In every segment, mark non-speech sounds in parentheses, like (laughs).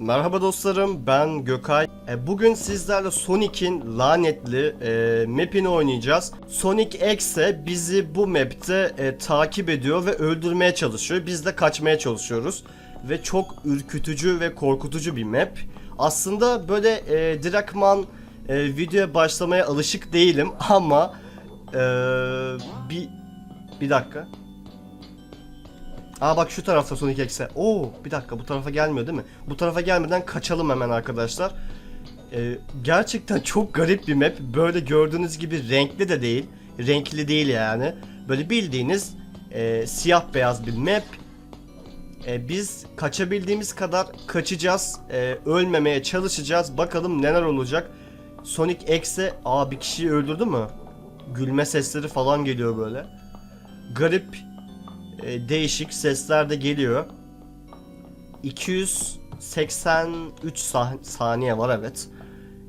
Merhaba dostlarım ben Gökay. E, Bugün sizlerle Sonic'in lanetli e, map'ini oynayacağız. Sonic X'e bizi bu map'te e, takip ediyor ve öldürmeye çalışıyor. Biz de kaçmaya çalışıyoruz. Ve çok ürkütücü ve korkutucu bir map. Aslında böyle e, direktman e, videoya başlamaya alışık değilim (laughs) ama e, bir bir dakika. Aa bak şu tarafta Sonic X'e. Oo bir dakika bu tarafa gelmiyor değil mi? Bu tarafa gelmeden kaçalım hemen arkadaşlar. Ee, gerçekten çok garip bir map. Böyle gördüğünüz gibi renkli de değil. Renkli değil yani. Böyle bildiğiniz e, siyah beyaz bir map. E, biz kaçabildiğimiz kadar kaçacağız. E, ölmemeye çalışacağız. Bakalım neler olacak. Sonic X'e aa bir kişiyi öldürdü mü? Gülme sesleri falan geliyor böyle. Garip e, değişik sesler de geliyor. 283 sah- saniye var evet.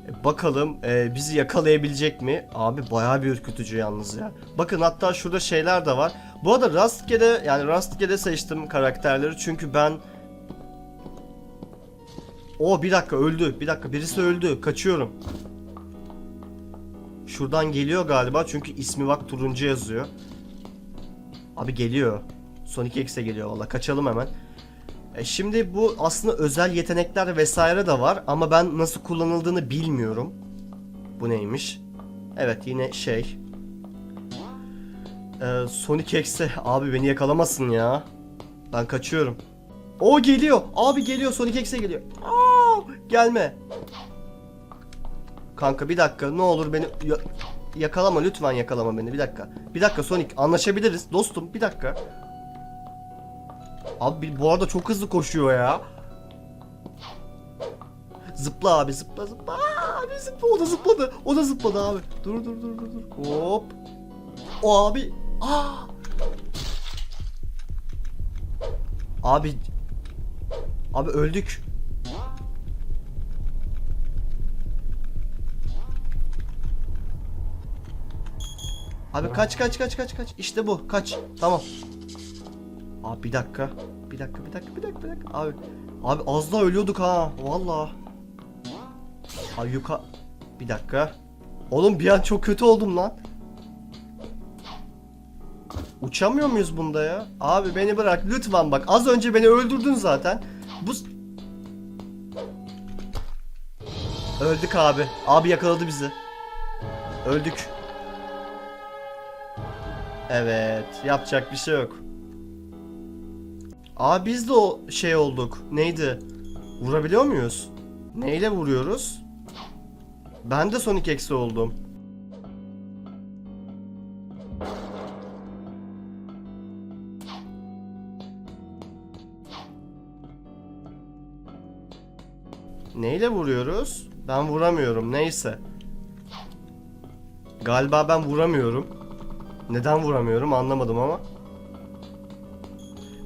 E, bakalım e, bizi yakalayabilecek mi? Abi bayağı bir ürkütücü yalnız ya. Bakın hatta şurada şeyler de var. Bu arada rastgele yani rastgele seçtim karakterleri çünkü ben O bir dakika öldü. Bir dakika birisi öldü. Kaçıyorum. Şuradan geliyor galiba çünkü ismi bak turuncu yazıyor. Abi geliyor. Sonic X'e geliyor valla. Kaçalım hemen. E şimdi bu aslında özel yetenekler vesaire de var ama ben nasıl kullanıldığını bilmiyorum. Bu neymiş? Evet yine şey. E, Sonic X'e abi beni yakalamasın ya. Ben kaçıyorum. O geliyor. Abi geliyor Sonic X'e geliyor. Aa, gelme. Kanka bir dakika ne olur beni ya- yakalama lütfen yakalama beni bir dakika. Bir dakika Sonic anlaşabiliriz dostum bir dakika. Abi bu arada çok hızlı koşuyor ya. Zıpla abi zıpla zıpla. Aa, Abi zıpla o da zıpladı. O da zıpladı abi. Dur dur dur dur dur. Hop. O abi. Aa. Abi. Abi öldük. Abi kaç kaç kaç kaç kaç. İşte bu. Kaç. Tamam. Abi bir dakika. Bir dakika bir dakika bir dakika bir dakika. Abi. Abi az daha ölüyorduk ha. Vallahi. Abi yuka. Bir dakika. Oğlum bir an çok kötü oldum lan. Uçamıyor muyuz bunda ya? Abi beni bırak lütfen bak. Az önce beni öldürdün zaten. Bu Öldük abi. Abi yakaladı bizi. Öldük. Evet, yapacak bir şey yok. Aa biz de o şey olduk. Neydi? Vurabiliyor muyuz? Neyle vuruyoruz? Ben de Sonic X'e oldum. Neyle vuruyoruz? Ben vuramıyorum. Neyse. Galiba ben vuramıyorum. Neden vuramıyorum anlamadım ama.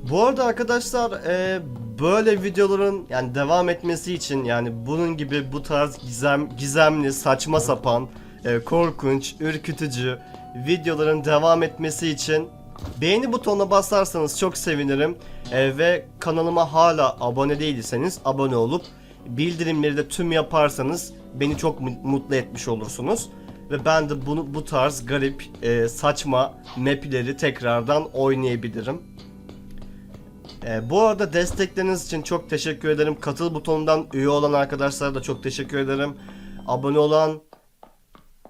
Bu arada arkadaşlar e, böyle videoların yani devam etmesi için yani bunun gibi bu tarz gizem gizemli, saçma sapan, e, korkunç, ürkütücü videoların devam etmesi için beğeni butonuna basarsanız çok sevinirim. E, ve kanalıma hala abone değilseniz abone olup bildirimleri de tüm yaparsanız beni çok mu- mutlu etmiş olursunuz. Ve ben de bunu bu tarz garip, e, saçma map'leri tekrardan oynayabilirim. Ee, bu arada destekleriniz için çok teşekkür ederim. Katıl butonundan üye olan arkadaşlara da çok teşekkür ederim. Abone olan...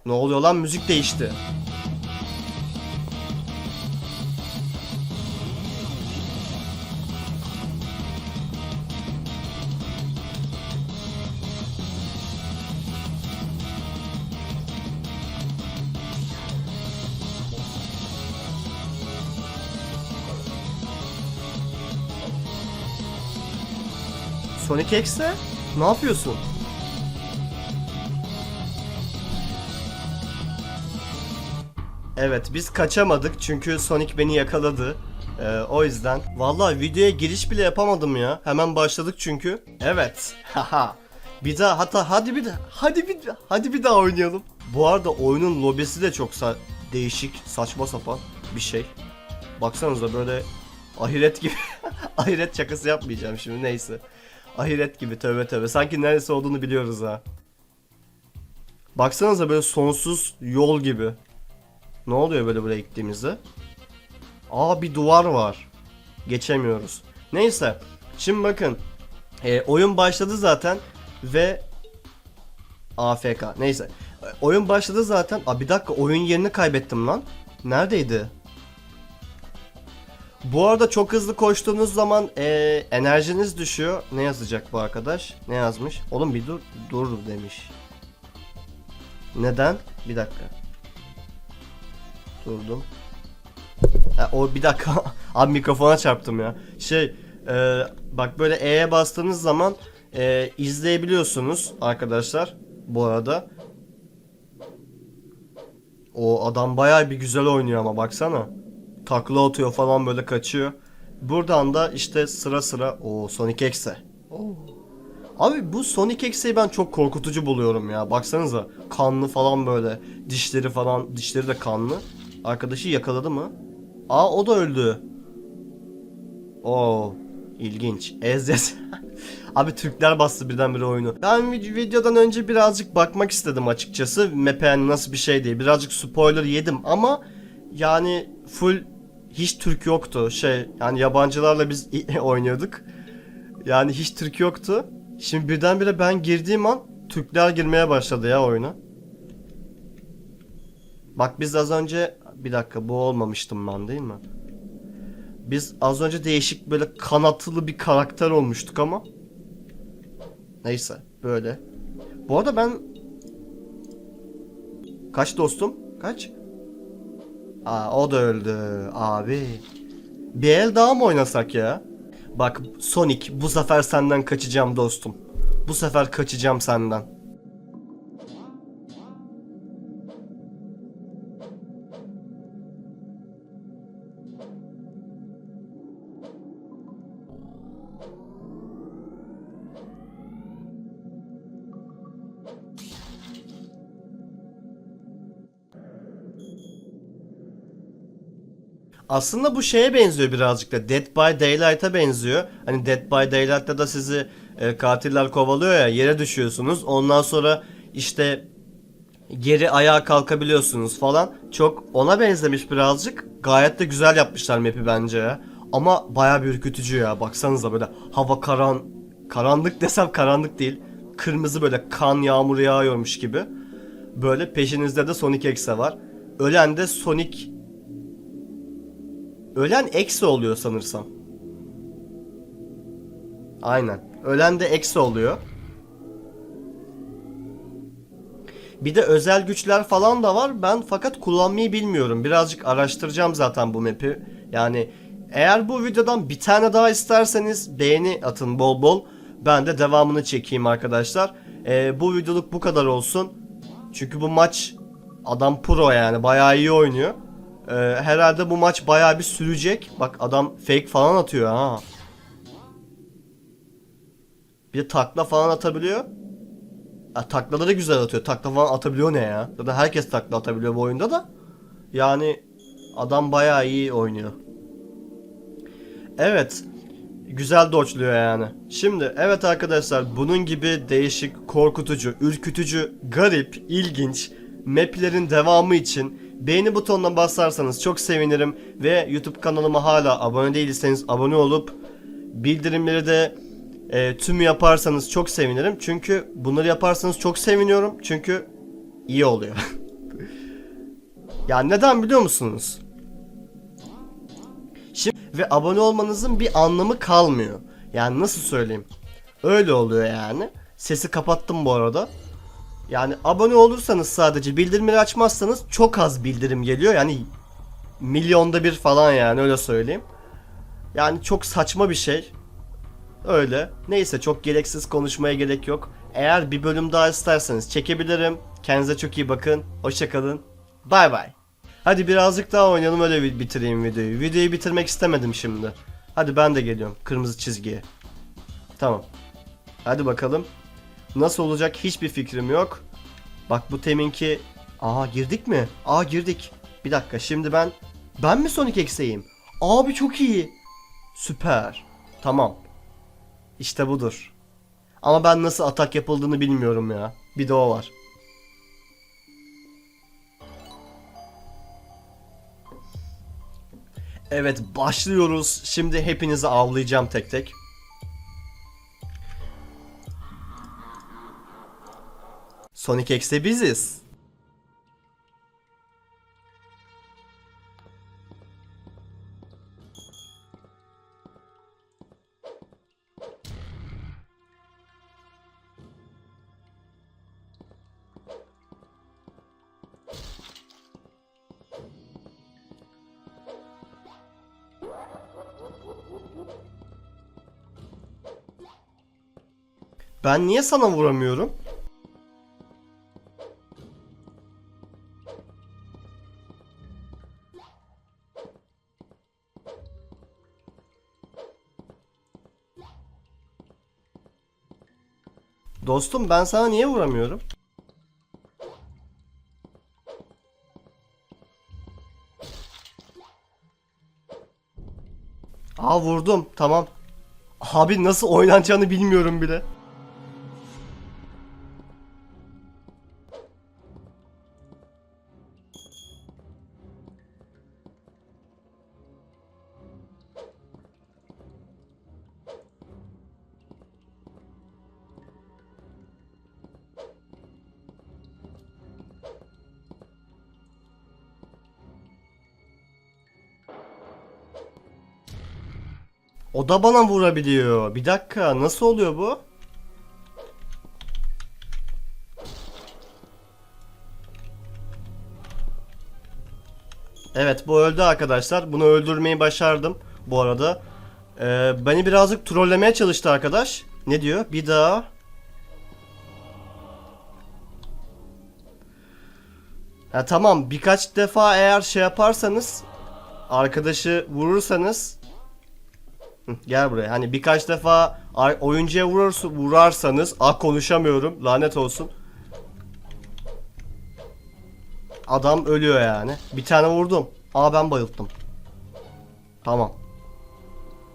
Ne oluyor lan? Müzik değişti. Sonic X'e? Ne yapıyorsun? Evet biz kaçamadık çünkü Sonic beni yakaladı. Ee, o yüzden. Vallahi videoya giriş bile yapamadım ya. Hemen başladık çünkü. Evet. (laughs) Haha. bir daha hatta hadi bir daha hadi bir hadi bir daha oynayalım. Bu arada oyunun lobisi de çok sa- değişik, saçma sapan bir şey. Baksanıza böyle ahiret gibi. (laughs) ahiret şakası yapmayacağım şimdi neyse. Ahiret gibi tövbe tövbe. Sanki neresi olduğunu biliyoruz ha. Baksanıza böyle sonsuz yol gibi. Ne oluyor böyle buraya gittiğimizde? Aa bir duvar var. Geçemiyoruz. Neyse. Şimdi bakın. E, oyun başladı zaten ve AFK. Neyse. E, oyun başladı zaten. Aa bir dakika oyun yerini kaybettim lan. Neredeydi? Bu arada çok hızlı koştuğunuz zaman e, enerjiniz düşüyor. Ne yazacak bu arkadaş? Ne yazmış? Oğlum bir dur, dur demiş. Neden? Bir dakika. Durdum. Ha, o bir dakika. (laughs) Abi mikrofona çarptım ya. Şey, e, bak böyle E'ye bastığınız zaman e, izleyebiliyorsunuz arkadaşlar. Bu arada. O adam bayağı bir güzel oynuyor ama baksana. Takla atıyor falan böyle kaçıyor. Buradan da işte sıra sıra o Sonic X'e. Abi bu Sonic X'e ben çok korkutucu buluyorum ya. Baksanıza kanlı falan böyle. Dişleri falan dişleri de kanlı. Arkadaşı yakaladı mı? Aa o da öldü. Oo ilginç. Ezzet. (laughs) Abi Türkler bastı birdenbire oyunu. Ben vid- videodan önce birazcık bakmak istedim açıkçası. Map'e yani nasıl bir şey diye. Birazcık spoiler yedim ama yani full hiç Türk yoktu. Şey yani yabancılarla biz (laughs) oynuyorduk. Yani hiç Türk yoktu. Şimdi birdenbire ben girdiğim an Türkler girmeye başladı ya oyuna. Bak biz az önce bir dakika bu olmamıştım ben değil mi? Biz az önce değişik böyle kanatlı bir karakter olmuştuk ama. Neyse böyle. Bu arada ben kaç dostum? Kaç? Aa o da öldü abi. Bir el daha mı oynasak ya? Bak Sonic bu sefer senden kaçacağım dostum. Bu sefer kaçacağım senden. Aslında bu şeye benziyor birazcık da. Dead by Daylight'a benziyor. Hani Dead by Daylight'ta da sizi e, katiller kovalıyor ya yere düşüyorsunuz. Ondan sonra işte geri ayağa kalkabiliyorsunuz falan. Çok ona benzemiş birazcık. Gayet de güzel yapmışlar map'i bence ya. Ama baya bir ürkütücü ya. Baksanıza böyle hava karan karanlık desem karanlık değil. Kırmızı böyle kan yağmuru yağıyormuş gibi. Böyle peşinizde de Sonic X'e var. Ölen de Sonic Ölen eksi oluyor sanırsam. Aynen. Ölen de eksi oluyor. Bir de özel güçler falan da var. Ben fakat kullanmayı bilmiyorum. Birazcık araştıracağım zaten bu map'i. Yani eğer bu videodan bir tane daha isterseniz beğeni atın bol bol. Ben de devamını çekeyim arkadaşlar. Ee, bu videoluk bu kadar olsun. Çünkü bu maç adam pro yani bayağı iyi oynuyor. Ee, herhalde bu maç bayağı bir sürecek. Bak adam fake falan atıyor ha. Bir de takla falan atabiliyor. Ha, taklaları güzel atıyor. Takla falan atabiliyor ne ya? Zaten herkes takla atabiliyor bu oyunda da. Yani adam bayağı iyi oynuyor. Evet. Güzel dodge'luyor yani. Şimdi evet arkadaşlar bunun gibi değişik, korkutucu, ürkütücü, garip, ilginç maplerin devamı için beğeni butonuna basarsanız çok sevinirim ve YouTube kanalıma hala abone değilseniz abone olup bildirimleri de e, tüm yaparsanız çok sevinirim. Çünkü bunları yaparsanız çok seviniyorum. Çünkü iyi oluyor. (laughs) ya neden biliyor musunuz? Şimdi ve abone olmanızın bir anlamı kalmıyor. Yani nasıl söyleyeyim? Öyle oluyor yani. Sesi kapattım bu arada. Yani abone olursanız sadece bildirimleri açmazsanız çok az bildirim geliyor. Yani milyonda bir falan yani öyle söyleyeyim. Yani çok saçma bir şey. Öyle. Neyse çok gereksiz konuşmaya gerek yok. Eğer bir bölüm daha isterseniz çekebilirim. Kendinize çok iyi bakın. Hoşçakalın. Bay bay. Hadi birazcık daha oynayalım öyle bitireyim videoyu. Videoyu bitirmek istemedim şimdi. Hadi ben de geliyorum kırmızı çizgiye. Tamam. Hadi bakalım. Nasıl olacak hiçbir fikrim yok. Bak bu teminki... Aa girdik mi? Aa girdik. Bir dakika şimdi ben... Ben mi Sonic X'eyim? Abi çok iyi. Süper. Tamam. İşte budur. Ama ben nasıl atak yapıldığını bilmiyorum ya. Bir de o var. Evet başlıyoruz. Şimdi hepinizi avlayacağım tek tek. Sonic X'te biziz. Ben niye sana vuramıyorum? Dostum ben sana niye vuramıyorum? Aa vurdum tamam. Abi nasıl oynanacağını bilmiyorum bile. O da bana vurabiliyor. Bir dakika nasıl oluyor bu? Evet bu öldü arkadaşlar. Bunu öldürmeyi başardım bu arada. Ee, beni birazcık trollemeye çalıştı arkadaş. Ne diyor? Bir daha. Ya tamam birkaç defa eğer şey yaparsanız arkadaşı vurursanız Gel buraya. Hani birkaç defa oyuncuya vurursa, vurarsanız, ah konuşamıyorum. Lanet olsun. Adam ölüyor yani. Bir tane vurdum. Aa ben bayılttım. Tamam.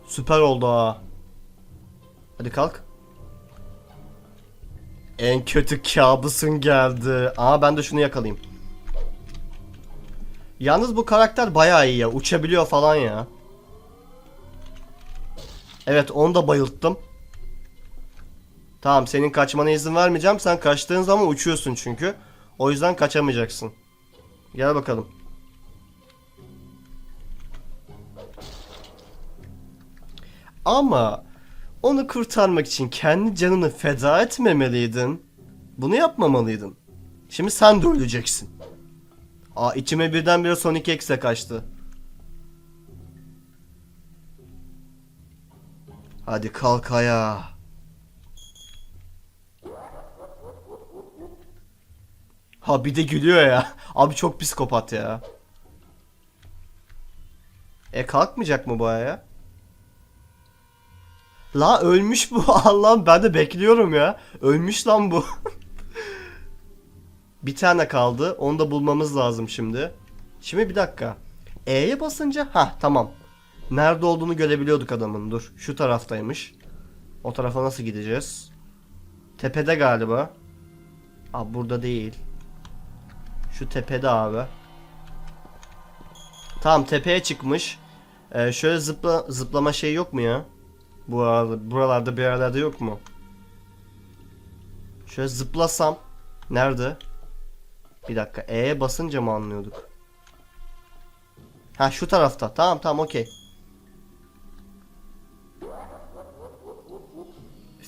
Süper oldu ha. Hadi kalk. En kötü kabusun geldi. Aa ben de şunu yakalayayım. Yalnız bu karakter bayağı iyi ya. Uçabiliyor falan ya. Evet onu da bayılttım. Tamam senin kaçmana izin vermeyeceğim. Sen kaçtığın zaman uçuyorsun çünkü. O yüzden kaçamayacaksın. Gel bakalım. Ama onu kurtarmak için kendi canını feda etmemeliydin. Bunu yapmamalıydın. Şimdi sen de öleceksin. Aa içime birdenbire Sonic X'e kaçtı. Hadi kalk ayağa. Ha bir de gülüyor ya. Abi çok psikopat ya. E kalkmayacak mı bu ayağa? La ölmüş bu. (laughs) Allah'ım ben de bekliyorum ya. Ölmüş lan bu. (laughs) bir tane kaldı. Onu da bulmamız lazım şimdi. Şimdi bir dakika. E'ye basınca ha tamam. Nerede olduğunu görebiliyorduk adamın. Dur. Şu taraftaymış. O tarafa nasıl gideceğiz? Tepede galiba. Abi burada değil. Şu tepede abi. Tamam tepeye çıkmış. Ee, şöyle zıpla zıplama şey yok mu ya? Bu arada, buralarda bir yerlerde yok mu? Şöyle zıplasam. Nerede? Bir dakika. E'ye basınca mı anlıyorduk? Ha şu tarafta. Tamam tamam okey.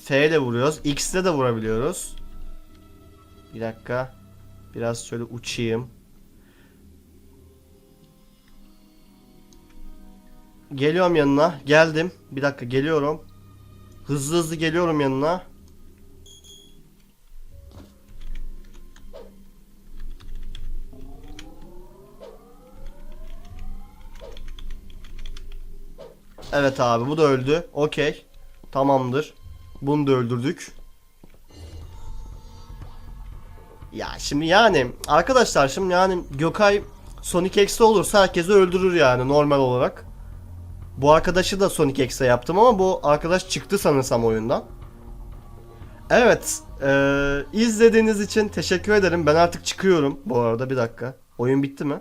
F ile vuruyoruz. X ile de vurabiliyoruz. Bir dakika. Biraz şöyle uçayım. Geliyorum yanına. Geldim. Bir dakika geliyorum. Hızlı hızlı geliyorum yanına. Evet abi bu da öldü. Okey. Tamamdır. Bunu da öldürdük. Ya şimdi yani arkadaşlar şimdi yani Gökay Sonic X'te olursa herkesi öldürür yani normal olarak. Bu arkadaşı da Sonic X'e yaptım ama bu arkadaş çıktı sanırsam oyundan. Evet, eee, izlediğiniz için teşekkür ederim. Ben artık çıkıyorum bu arada bir dakika. Oyun bitti mi?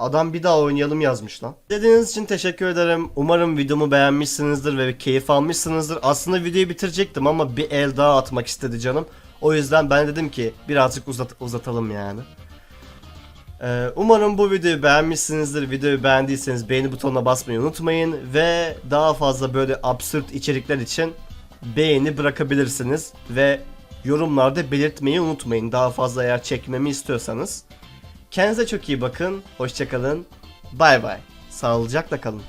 Adam bir daha oynayalım yazmış lan. İzlediğiniz için teşekkür ederim. Umarım videomu beğenmişsinizdir ve keyif almışsınızdır. Aslında videoyu bitirecektim ama bir el daha atmak istedi canım. O yüzden ben dedim ki birazcık uzat uzatalım yani. Ee, umarım bu videoyu beğenmişsinizdir. Videoyu beğendiyseniz beğeni butonuna basmayı unutmayın. Ve daha fazla böyle absürt içerikler için beğeni bırakabilirsiniz. Ve yorumlarda belirtmeyi unutmayın. Daha fazla eğer çekmemi istiyorsanız. Kendinize çok iyi bakın. Hoşçakalın. Bay bay. Sağlıcakla kalın.